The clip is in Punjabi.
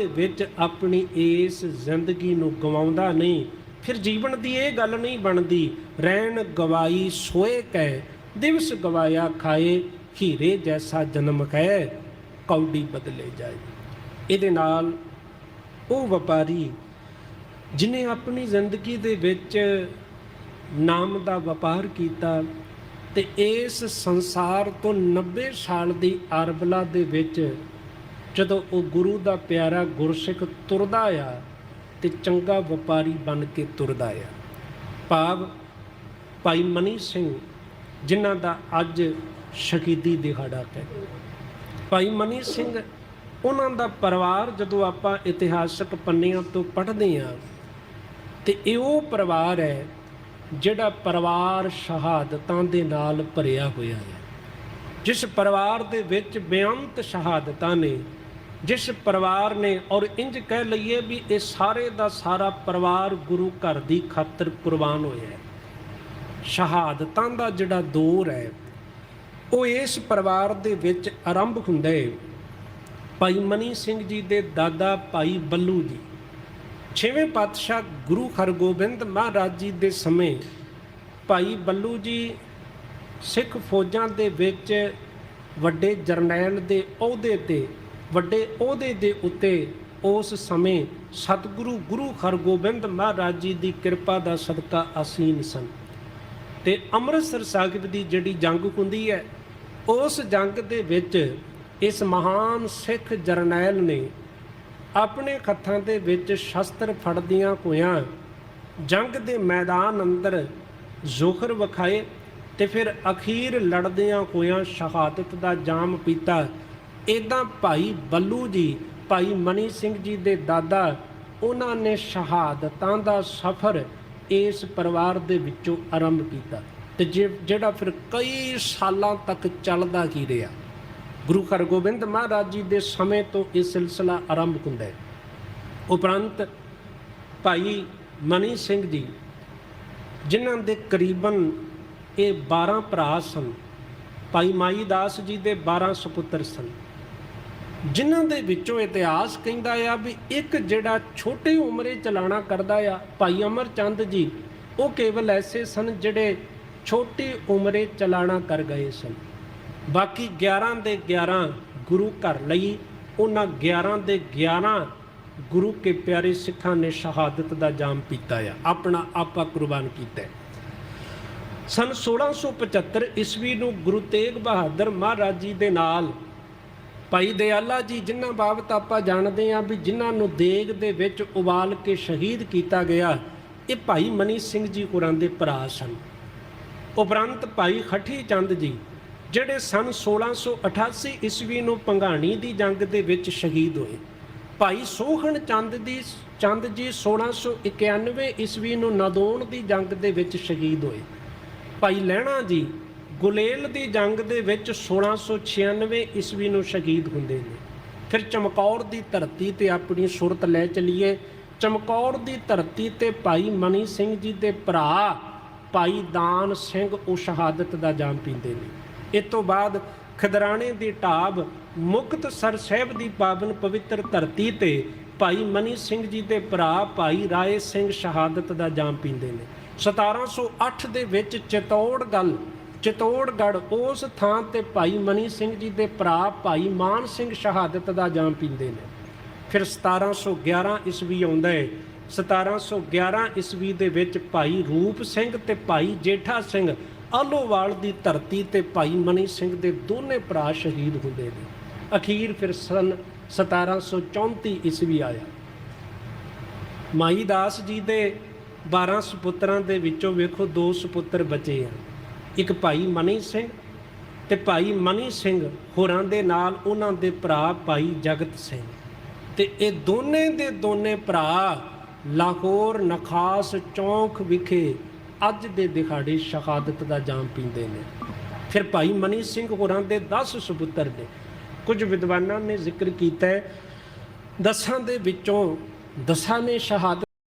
ਵਿੱਚ ਆਪਣੀ ਇਸ ਜ਼ਿੰਦਗੀ ਨੂੰ ਗਵਾਉਂਦਾ ਨਹੀਂ, ਫਿਰ ਜੀਵਨ ਦੀ ਇਹ ਗੱਲ ਨਹੀਂ ਬਣਦੀ, ਰਹਿਣ ਗਵਾਈ ਸੋਏ ਕੈ, ਦਿਵਸ ਗਵਾਇਆ ਖਾਏ, ਹੀਰੇ ਜੈਸਾ ਜਨਮ ਕੈ, ਕੌਡੀ ਬਦਲੇ ਜਾਏ। ਇਹਦੇ ਨਾਲ ਉਹ ਵਪਾਰੀ ਜਿਨੇ ਆਪਣੀ ਜ਼ਿੰਦਗੀ ਦੇ ਵਿੱਚ ਨਾਮ ਦਾ ਵਪਾਰ ਕੀਤਾ ਤੇ ਇਸ ਸੰਸਾਰ ਤੋਂ 90 ਸਾਲ ਦੀ ਅਰਬਲਾ ਦੇ ਵਿੱਚ ਜਦੋਂ ਉਹ ਗੁਰੂ ਦਾ ਪਿਆਰਾ ਗੁਰਸਿੱਖ ਤੁਰਦਾ ਆ ਤੇ ਚੰਗਾ ਵਪਾਰੀ ਬਣ ਕੇ ਤੁਰਦਾ ਆ। ਭਾਵ ਭਾਈ ਮਨੀ ਸਿੰਘ ਜਿਨ੍ਹਾਂ ਦਾ ਅੱਜ ਸ਼ਹੀਦੀ ਦਿਹਾੜਾ ਹੈ। ਭਾਈ ਮਨੀ ਸਿੰਘ, ਉਹਨਾਂ ਦਾ ਪਰਿਵਾਰ ਜਦੋਂ ਆਪਾਂ ਇਤਿਹਾਸਕ ਪੰਨਿਆਂ ਤੋਂ ਪੜ੍ਹਦੇ ਆ ਤੇ ਇਹ ਉਹ ਪਰਿਵਾਰ ਹੈ ਜਿਹੜਾ ਪਰਿਵਾਰ ਸ਼ਹਾਦਤਾਂ ਦੇ ਨਾਲ ਭਰਿਆ ਹੋਇਆ ਹੈ। ਜਿਸ ਪਰਿਵਾਰ ਦੇ ਵਿੱਚ ਬੇਅੰਤ ਸ਼ਹਾਦਤਾਂ ਨੇ ਜਿਸ ਪਰਿਵਾਰ ਨੇ ਔਰ ਇੰਜ ਕਹਿ ਲਈਏ ਵੀ ਇਹ ਸਾਰੇ ਦਾ ਸਾਰਾ ਪਰਿਵਾਰ ਗੁਰੂ ਘਰ ਦੀ ਖਾਤਰ ਕੁਰਬਾਨ ਹੋਇਆ ਹੈ। ਸ਼ਹਾਦਤਾਂ ਦਾ ਜਿਹੜਾ ਦੌਰ ਹੈ, ਉਹ ਇਸ ਪਰਿਵਾਰ ਦੇ ਵਿੱਚ ਆਰੰਭ ਹੁੰਦਾ ਹੈ। ਭਾਈ ਮਨੀ ਸਿੰਘ ਜੀ ਦੇ ਦਾਦਾ ਭਾਈ ਬੱਲੂ ਜੀ, ਛੇਵੇਂ ਪਾਤਸ਼ਾਹ ਗੁਰੂ ਹਰਗੋਬਿੰਦ ਮਹਾਰਾਜ ਜੀ ਦੇ ਸਮੇਂ ਭਾਈ ਬੱਲੂ ਜੀ ਸਿੱਖ ਫੌਜਾਂ ਦੇ ਵਿੱਚ ਵੱਡੇ ਜਰਨੈਲ ਦੇ ਅਹੁਦੇ ਤੇ ਵੱਡੇ ਅਹੁਦੇ ਦੇ ਉੱਤੇ ਉਸ ਸਮੇਂ ਸਤਿਗੁਰੂ ਗੁਰੂ ਹਰਗੋਬਿੰਦ ਮਹਾਰਾਜ ਜੀ ਦੀ ਕਿਰਪਾ ਦਾ ਸਦਕਾ ਆਸੀਨ ਸਨ। ਤੇ ਅੰਮ੍ਰਿਤਸਰ ਸਾਹਿਬ ਦੀ ਜਿਹੜੀ ਜੰਗ ਹੁੰਦੀ ਹੈ, ਉਸ ਜੰਗ ਦੇ ਵਿੱਚ ਇਸ ਮਹਾਨ ਸਿੱਖ ਜਰਨੈਲ ਨੇ ਆਪਣੇ ਹੱਥਾਂ ਦੇ ਵਿੱਚ ਸ਼ਸਤਰ ਫੜਦਿਆਂ ਹੋਇਆਂ ਜੰਗ ਦੇ ਮੈਦਾਨ ਅੰਦਰ ਜ਼ੋਖਰ ਵਿਖਾਏ ਤੇ ਫਿਰ ਅਖੀਰ ਲੜਦਿਆਂ ਹੋਇਆਂ ਸ਼ਹਾਦਤ ਦਾ ਜਾਮ ਪੀਤਾ। ਇਦਾਂ ਭਾਈ ਬੱਲੂ ਜੀ, ਭਾਈ ਮਨੀ ਸਿੰਘ ਜੀ ਦੇ ਦਾਦਾ, ਉਹਨਾਂ ਨੇ ਸ਼ਹਾਦਤਾਂ ਦਾ ਸਫ਼ਰ ਇਸ ਪਰਿਵਾਰ ਦੇ ਵਿੱਚੋਂ ਆਰੰਭ ਕੀਤਾ। ਤੇ ਜੇ- ਜਿਹੜਾ ਫਿਰ ਕਈ ਸਾਲਾਂ ਤੱਕ ਚੱਲਦਾ ਕੀ ਰਿਹਾ? ਗੁਰੂ ਹਰਗੋਬਿੰਦ ਮਹਾਰਾਜ ਜੀ ਦੇ ਸਮੇਂ ਤੋਂ ਇਹ ਸਿਲਸਿਲਾ ਆਰੰਭ ਹੁੰਦਾ ਹੈ। ਉਪਰੰਤ ਭਾਈ ਮਨੀ ਸਿੰਘ ਜੀ, ਜਿਨ੍ਹਾਂ ਦੇ ਕਰੀਬਨ ਇਹ 12 ਭਰਾ ਸਨ, ਭਾਈ ਮਾਈ ਦਾਸ ਜੀ ਦੇ 12 ਸੁਪੁੱਤਰ ਸਨ। ਜਿਨ੍ਹਾਂ ਦੇ ਵਿੱਚੋਂ ਇਤਿਹਾਸ ਕਹਿੰਦਾ ਆ ਵੀ ਇੱਕ ਜਿਹੜਾ ਛੋਟੀ ਉਮਰੇ ਚਲਾਣਾ ਕਰਦਾ ਆ, ਭਾਈ ਅਮਰਚੰਦ ਜੀ, ਉਹ ਕੇਵਲ ਐਸੇ ਸਨ ਜਿਹੜੇ ਛੋਟੀ ਉਮਰੇ ਚਲਾਣਾ ਕਰ ਗਏ ਸਨ ਬਾਕੀ 11 ਦੇ 11 ਗੁਰੂ ਘਰ ਲਈ, ਉਹਨਾਂ 11 ਦੇ 11 ਗੁਰੂ ਕੇ ਪਿਆਰੇ ਸਿੱਖਾਂ ਨੇ ਸ਼ਹਾਦਤ ਦਾ ਜਾਮ ਪੀਤਾ ਆ, ਆਪਣਾ ਆਪਾ ਕੁਰਬਾਨ ਕੀਤਾ ਹੈ। ਸਨ 1675 ਈਸਵੀ ਨੂੰ ਗੁਰੂ ਤੇਗ ਬਹਾਦਰ ਮਹਾਰਾਜ ਜੀ ਦੇ ਨਾਲ ਭਾਈ ਦਿਆਲਾ ਜੀ, ਜਿਨ੍ਹਾਂ ਬਾਬਤ ਆਪਾਂ ਜਾਣਦੇ ਹਾਂ ਵੀ ਜਿਨ੍ਹਾਂ ਨੂੰ ਦੇਗ ਦੇ ਵਿੱਚ ਉਬਾਲ ਕੇ ਸ਼ਹੀਦ ਕੀਤਾ ਗਿਆ, ਇਹ ਭਾਈ ਮਨੀ ਸਿੰਘ ਜੀ ਹੋਰਾਂ ਦੇ ਭਰਾ ਸਨ। ਉਪਰੰਤ ਭਾਈ ਖੱਠੀ ਚੰਦ ਜੀ, ਜਿਹੜੇ ਸਨ 1688 ਈਸਵੀ ਨੂੰ ਪੰਘਾਣੀ ਦੀ ਜੰਗ ਦੇ ਵਿੱਚ ਸ਼ਹੀਦ ਹੋਏ। ਭਾਈ ਸੋਹਣ ਚੰਦ ਦੀ ਚੰਦ ਜੀ 1691 ਈਸਵੀ ਨੂੰ ਨਦੌਣ ਦੀ ਜੰਗ ਦੇ ਵਿੱਚ ਸ਼ਹੀਦ ਹੋਏ। ਭਾਈ ਲਹਿਣਾ ਜੀ ਗੁਲੇਲ ਦੀ ਜੰਗ ਦੇ ਵਿੱਚ 1696 ਈਸਵੀ ਨੂੰ ਸ਼ਹੀਦ ਹੁੰਦੇ ਨੇ। ਫਿਰ ਚਮਕੌਰ ਦੀ ਧਰਤੀ ਤੇ ਆਪਣੀ ਸੁਰਤ ਲੈ ਚਲੀਏ। ਚਮਕੌਰ ਦੀ ਧਰਤੀ ਤੇ ਭਾਈ ਮਨੀ ਸਿੰਘ ਜੀ ਦੇ ਭਰਾ ਭਾਈ ਦਾਨ ਸਿੰਘ ਉਹ ਸ਼ਹਾਦਤ ਦਾ ਜਾਮ ਪੀਂਦੇ ਨੇ। ਇਸ ਤੋਂ ਬਾਅਦ ਖਦਰਾਣੇ ਦੀ ਢਾਬ ਮੁਕਤਸਰ ਸਾਹਿਬ ਦੀ ਪਾਵਨ ਪਵਿੱਤਰ ਧਰਤੀ ਤੇ ਭਾਈ ਮਨੀ ਸਿੰਘ ਜੀ ਦੇ ਭਰਾ ਭਾਈ ਰਾਏ ਸਿੰਘ ਸ਼ਹਾਦਤ ਦਾ ਜਾਮ ਪੀਂਦੇ ਨੇ। 1708 ਦੇ ਵਿੱਚ ਚਿਤੌੜਗੜ ਚਿਤੌੜਗੜ ਉਸ ਥਾਂ ਤੇ ਭਾਈ ਮਨੀ ਸਿੰਘ ਜੀ ਦੇ ਭਰਾ ਭਾਈ ਮਾਨ ਸਿੰਘ ਸ਼ਹਾਦਤ ਦਾ ਜਾਮ ਪੀਂਦੇ ਨੇ। ਫਿਰ 1711 ਈਸਵੀ ਆਉਂਦਾ ਹੈ 1711 ਈਸਵੀ ਦੇ ਵਿੱਚ ਭਾਈ ਰੂਪ ਸਿੰਘ ਤੇ ਭਾਈ ਜੇਠਾ ਸਿੰਘ ਆਲੋਵਾਲ ਦੀ ਧਰਤੀ ਤੇ ਭਾਈ ਮਨੀ ਸਿੰਘ ਦੇ ਦੋਨੇ ਭਰਾ ਸ਼ਹੀਦ ਹੁੰਦੇ ਨੇ। ਅਖੀਰ ਫਿਰ ਸਨ 1734 ਈਸਵੀ ਆਇਆ। ਮਾਈ ਦਾਸ ਜੀ ਦੇ 12 ਸੁਪੁੱਤਰਾਂ ਦੇ ਵਿੱਚੋਂ ਵੇਖੋ ਦੋ ਸੁਪੁੱਤਰ ਬਚੇ ਆ। ਇੱਕ ਭਾਈ ਮਨੀ ਸਿੰਘ ਤੇ ਭਾਈ ਮਨੀ ਸਿੰਘ ਹੋਰਾਂ ਦੇ ਨਾਲ ਉਹਨਾਂ ਦੇ ਭਰਾ ਭਾਈ ਜਗਤ ਸਿੰਘ। ਤੇ ਇਹ ਦੋਨੇ ਦੇ ਦੋਨੇ ਭਰਾ ਲਾਹੌਰ ਨਖਾਸ ਚੌਂਕ ਵਿਖੇ ਅੱਜ ਦੇ ਦਿਹਾੜੇ ਸ਼ਹਾਦਤ ਦਾ ਜਾਮ ਪੀਂਦੇ ਨੇ। ਫਿਰ ਭਾਈ ਮਨੀ ਸਿੰਘ ਹੋਰਾਂ ਦੇ 10 ਸੁਪੁੱਤਰ ਨੇ। ਕੁਝ ਵਿਦਵਾਨਾਂ ਨੇ ਜ਼ਿਕਰ ਕੀਤਾ ਹੈ, ਦਸਾਂ ਦੇ ਵਿੱਚੋਂ ਦਸਾਂ ਨੇ ਸ਼ਹਾਦਤ